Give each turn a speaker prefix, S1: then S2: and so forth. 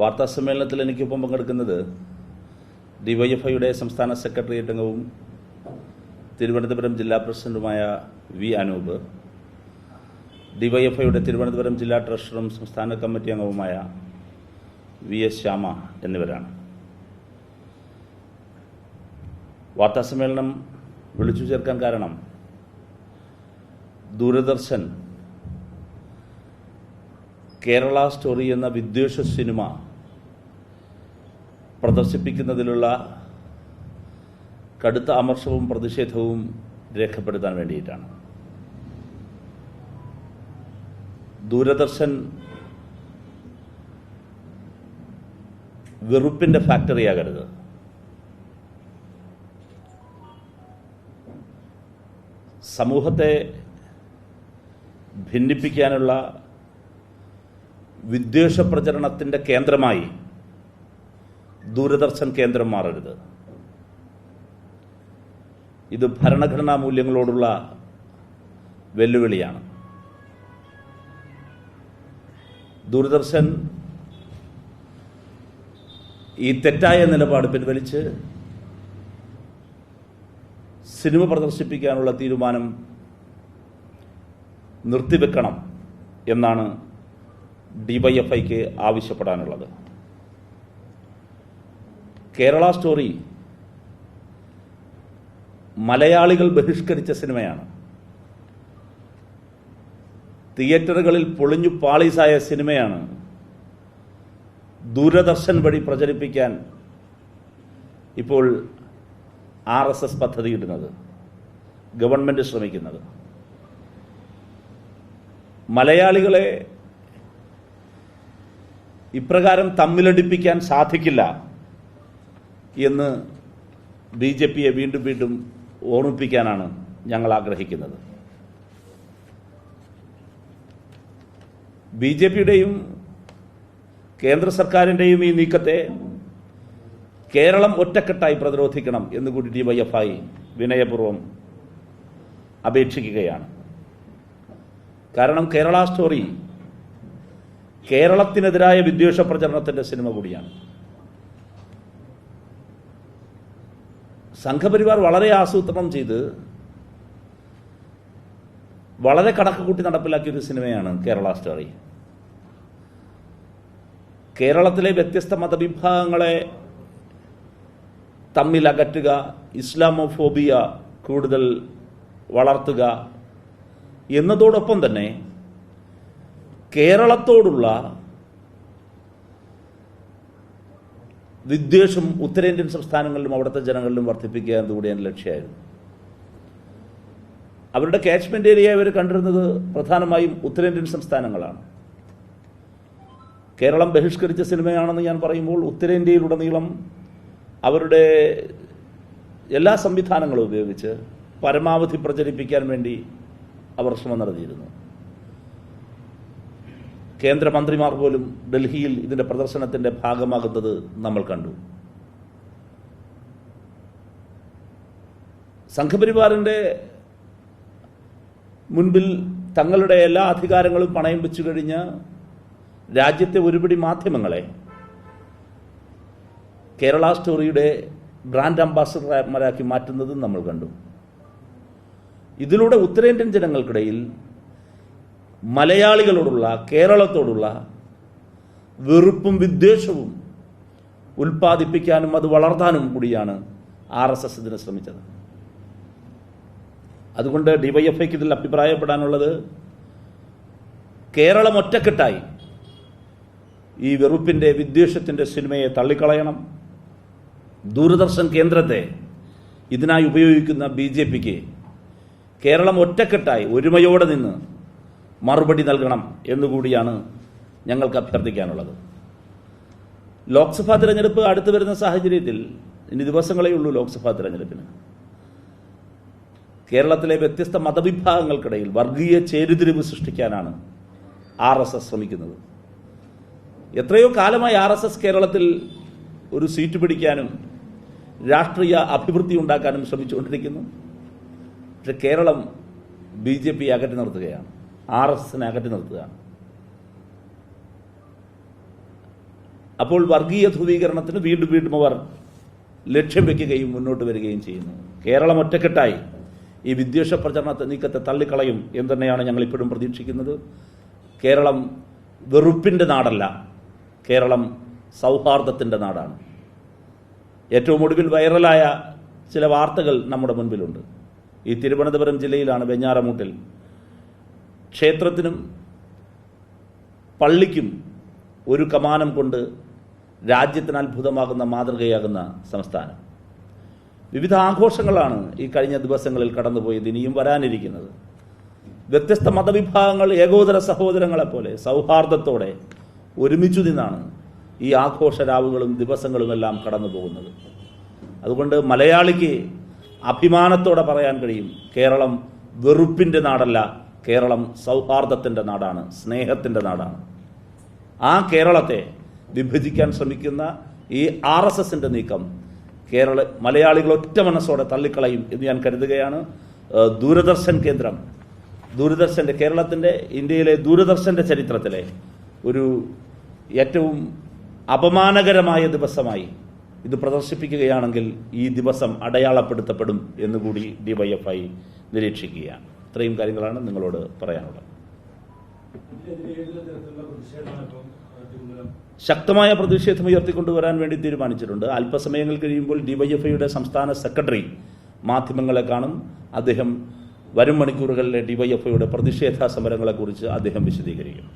S1: വാർത്താ സമ്മേളനത്തിൽ എനിക്കൊപ്പം പങ്കെടുക്കുന്നത് ഡിവൈഎഫ്ഐയുടെ സംസ്ഥാന സെക്രട്ടേറിയറ്റ് അംഗവും തിരുവനന്തപുരം ജില്ലാ പ്രസിഡന്റുമായ വി അനൂപ് ഡിവൈഎഫ്ഐയുടെ തിരുവനന്തപുരം ജില്ലാ ട്രഷററും സംസ്ഥാന കമ്മിറ്റി അംഗവുമായ വി എസ് ശ്യാമ എന്നിവരാണ്. വാർത്താ സമ്മേളനം വിളിച്ചു ചേർക്കാൻ കാരണം ദൂരദർശൻ കേരള സ്റ്റോറി എന്ന വിദ്വേഷ സിനിമ പ്രദർശിപ്പിക്കുന്നതിലുള്ള കടുത്ത അമർഷവും പ്രതിഷേധവും രേഖപ്പെടുത്താൻ വേണ്ടിയിട്ടാണ്. ദൂരദർശൻ വെറുപ്പിന്റെ ഫാക്ടറിയാകരുത്. സമൂഹത്തെ ഭിന്നിപ്പിക്കാനുള്ള വിദ്വേഷ പ്രചരണത്തിന്റെ കേന്ദ്രമായി ദൂരദർശൻ കേന്ദ്രം മാറരുത്. ഇത് ഭരണഘടനാ മൂല്യങ്ങളോടുള്ള വെല്ലുവിളിയാണ്. ദൂരദർശൻ ഈ തെറ്റായ നിലപാട് പിൻവലിച്ച് സിനിമ പ്രദർശിപ്പിക്കാനുള്ള തീരുമാനം നിർത്തിവെക്കണം എന്നാണ് ഡിവൈഎഫ്ഐക്ക് ആവശ്യപ്പെടാനുള്ളത്. കേരള സ്റ്റോറി മലയാളികൾ ബഹിഷ്കരിച്ച സിനിമയാണ്. തിയേറ്ററുകളിൽ പൊളിഞ്ഞു പാളീസായ സിനിമയാണ് ദൂരദർശൻ വഴി പ്രചരിപ്പിക്കാൻ ഇപ്പോൾ ആർ എസ് എസ് പദ്ധതി ഇടുന്നത് ഗവൺമെന്റ് ശ്രമിക്കുന്നത്. മലയാളികളെ ഇപ്രകാരം തമ്മിലടിപ്പിക്കാൻ സാധിക്കില്ല. എന്ന് ബി ജെ പിയെ വീണ്ടും വീണ്ടും ഓർമ്മിപ്പിക്കാനാണ് ഞങ്ങൾ ആഗ്രഹിക്കുന്നത്. ബി ജെ പിയുടെയും കേന്ദ്ര സർക്കാരിന്റെയും ഈ നീക്കത്തെ കേരളം ഒറ്റക്കെട്ടായി പ്രതിരോധിക്കണം എന്നുകൂടി ഡി വൈ എഫ് ഐ വിനയപൂർവം അപേക്ഷിക്കുകയാണ്. കാരണം കേരള സ്റ്റോറി കേരളത്തിനെതിരായ വിദ്വേഷ പ്രചരണത്തിന്റെ സിനിമ കൂടിയാണ്. സംഘപരിവാർ വളരെ ആസൂത്രണം ചെയ്ത് വളരെ കണക്ക് കൂട്ടി നടപ്പിലാക്കിയ ഒരു സിനിമയാണ് കേരള സ്റ്റോറി. കേരളത്തിലെ വ്യത്യസ്ത മതവിഭാഗങ്ങളെ തമ്മിൽ അകറ്റുക ഇസ്ലാമോഫോബിയ കൂടുതൽ വളർത്തുക എന്നതോടൊപ്പം തന്നെ കേരളത്തോടുള്ള വിദ്വേഷം ഉത്തരേന്ത്യൻ സംസ്ഥാനങ്ങളിലും അവിടുത്തെ ജനങ്ങളിലും വർദ്ധിപ്പിക്കുക എന്നതുകൂടി എന്റെ ലക്ഷ്യമായിരുന്നു. അവരുടെ കാച്ച്മെന്റ് ഏരിയ ഇവർ കണ്ടിരുന്നത് പ്രധാനമായും ഉത്തരേന്ത്യൻ സംസ്ഥാനങ്ങളാണ്. കേരളം ബഹിഷ്കരിച്ച സിനിമയാണെന്ന് ഞാൻ പറയുമ്പോൾ ഉത്തരേന്ത്യയിലുടനീളം അവരുടെ എല്ലാ സംവിധാനങ്ങളും ഉപയോഗിച്ച് പരമാവധി പ്രചരിപ്പിക്കാൻ വേണ്ടി അവർ ശ്രമം നടത്തിയിരുന്നു. കേന്ദ്രമന്ത്രിമാർ പോലും ഡൽഹിയിൽ ഇതിന്റെ പ്രദർശനത്തിന്റെ ഭാഗമാകുന്നത് നമ്മൾ കണ്ടു. സംഘപരിവാറിന്റെ മുൻപിൽ തങ്ങളുടെ എല്ലാ അധികാരങ്ങളും പണയം വെച്ചു കഴിഞ്ഞ രാജ്യത്തെ ഒരുപിടി മാധ്യമങ്ങളെ കേരള സ്റ്റോറിയുടെ ബ്രാൻഡ് അംബാസഡർമാരാക്കി മാറ്റുന്നതും നമ്മൾ കണ്ടു. ഇതിലൂടെ ഉത്തരേന്ത്യൻ ജനങ്ങൾക്കിടയിൽ മലയാളികളോടുള്ള കേരളത്തോടുള്ള വെറുപ്പും വിദ്വേഷവും ഉൽപ്പാദിപ്പിക്കാനും അത് വളർത്താനും കൂടിയാണ് ആർ എസ് എസ് ഇതിന് ശ്രമിച്ചത്. അതുകൊണ്ട് ഡിവൈഎഫ്ഐക്ക് ഇതിൽ അഭിപ്രായപ്പെടാനുള്ളത് കേരളം ഒറ്റക്കെട്ടായി ഈ വെറുപ്പിന്റെ വിദ്വേഷത്തിന്റെ സിനിമയെ തള്ളിക്കളയണം. ദൂരദർശൻ കേന്ദ്രത്തെ ഇതിനായി ഉപയോഗിക്കുന്ന ബി ജെ പിക്ക് കേരളം ഒറ്റക്കെട്ടായി ഒരുമയോടെ നിന്ന് മറുപടി നൽകണം എന്നുകൂടിയാണ് ഞങ്ങൾക്ക് അഭ്യർത്ഥിക്കാനുള്ളത്. ലോക്സഭാ തിരഞ്ഞെടുപ്പ് അടുത്തു വരുന്ന സാഹചര്യത്തിൽ ഇനി ദിവസങ്ങളേ ഉള്ളൂ ലോക്സഭാ തിരഞ്ഞെടുപ്പിന്. കേരളത്തിലെ വ്യത്യസ്ത മതവിഭാഗങ്ങൾക്കിടയിൽ വർഗീയ ചേരുതിരിവ് സൃഷ്ടിക്കാനാണ് ആർ എസ് എസ് ശ്രമിക്കുന്നത്. എത്രയോ കാലമായി ആർ എസ് എസ് കേരളത്തിൽ ഒരു സീറ്റ് പിടിക്കാനും രാഷ്ട്രീയ അഭിവൃദ്ധി ഉണ്ടാക്കാനും ശ്രമിച്ചുകൊണ്ടിരിക്കുന്നു. പക്ഷെ കേരളം ബി ജെ പി അകറ്റി നിർത്തുകയാണ്. ആർ എസ് എസിനെ അകറ്റി നിർത്തുകയാണ്. അപ്പോൾ വർഗീയ ധ്രുവീകരണത്തിന് വീണ്ടും വീണ്ടും അവർ ലക്ഷ്യം വെക്കുകയും മുന്നോട്ട് വരികയും ചെയ്യുന്നു. കേരളം ഒറ്റക്കെട്ടായി. ഈ വിദ്വേഷ പ്രചരണത്തെ നീക്കത്തെ തള്ളിക്കളയും എന്ന് തന്നെയാണ് ഞങ്ങൾ ഇപ്പോഴും പ്രതീക്ഷിക്കുന്നത്. കേരളം വെറുപ്പിന്റെ നാടല്ല. കേരളം സൗഹാർദ്ദത്തിന്റെ നാടാണ്. ഏറ്റവും ഒടുവിൽ വൈറലായ ചില വാർത്തകൾ നമ്മുടെ മുൻപിലുണ്ട്. ഈ തിരുവനന്തപുരം ജില്ലയിലാണ് വെഞ്ഞാറമൂട്ടിൽ ക്ഷേത്രത്തിനും പള്ളിക്കും ഒരു കമാനം കൊണ്ട് രാജ്യത്തിന് അത്ഭുതമാകുന്ന മാതൃകയാകുന്ന സംസ്ഥാനം. വിവിധ ആഘോഷങ്ങളാണ് ഈ കഴിഞ്ഞ ദിവസങ്ങളിൽ കടന്നുപോയത് ഇനിയും വരാനിരിക്കുന്നത്. വ്യത്യസ്ത മതവിഭാഗങ്ങൾ ഏകോദര സഹോദരങ്ങളെപ്പോലെ സൗഹാർദ്ദത്തോടെ ഒരുമിച്ചു നിന്നാണ് ഈ ആഘോഷരാവുകളും ദിവസങ്ങളും എല്ലാം കടന്നു പോകുന്നത് അതുകൊണ്ട് മലയാളിക്ക് അഭിമാനത്തോടെ പറയാൻ കഴിയും കേരളം വെറുപ്പിന്റെ നാടല്ല കേരളം സൗഹാർദ്ദത്തിന്റെ നാടാണ് സ്നേഹത്തിന്റെ നാടാണ്. ആ കേരളത്തെ വിഭജിക്കാൻ ശ്രമിക്കുന്ന ഈ ആർ എസ് എസിന്റെ നീക്കം കേരള മലയാളികൾ ഒറ്റ മനസ്സോടെ തള്ളിക്കളയും എന്ന് ഞാൻ കരുതുകയാണ്. ദൂരദർശൻ കേന്ദ്രം ദൂരദർശന്റെ കേരളത്തിന്റെ ഇന്ത്യയിലെ ദൂരദർശന്റെ ചരിത്രത്തിലെ ഒരു ഏറ്റവും അപമാനകരമായ ദിവസമായി ഇത് പ്രദർശിപ്പിക്കുകയാണെങ്കിൽ ഈ ദിവസം അടയാളപ്പെടുത്തപ്പെടും എന്നുകൂടി ഡിവൈഎഫ്ഐ നിരീക്ഷിക്കുകയാണ്. ഇത്രയും കാര്യങ്ങളാണ് നിങ്ങളോട് പറയാനുള്ളത്. ശക്തമായ പ്രതിഷേധം ഉയർത്തിക്കൊണ്ടുവരാൻ വേണ്ടി തീരുമാനിച്ചിട്ടുണ്ട്. അല്പസമയങ്ങൾ കഴിയുമ്പോൾ ഡിവൈഎഫ്ഐയുടെ സംസ്ഥാന സെക്രട്ടറി മാധ്യമങ്ങളെ കാണും. അദ്ദേഹം വരും മണിക്കൂറുകളിലെ ഡിവൈഎഫ്ഐയുടെ പ്രതിഷേധ സമരങ്ങളെക്കുറിച്ച് അദ്ദേഹം വിശദീകരിക്കും.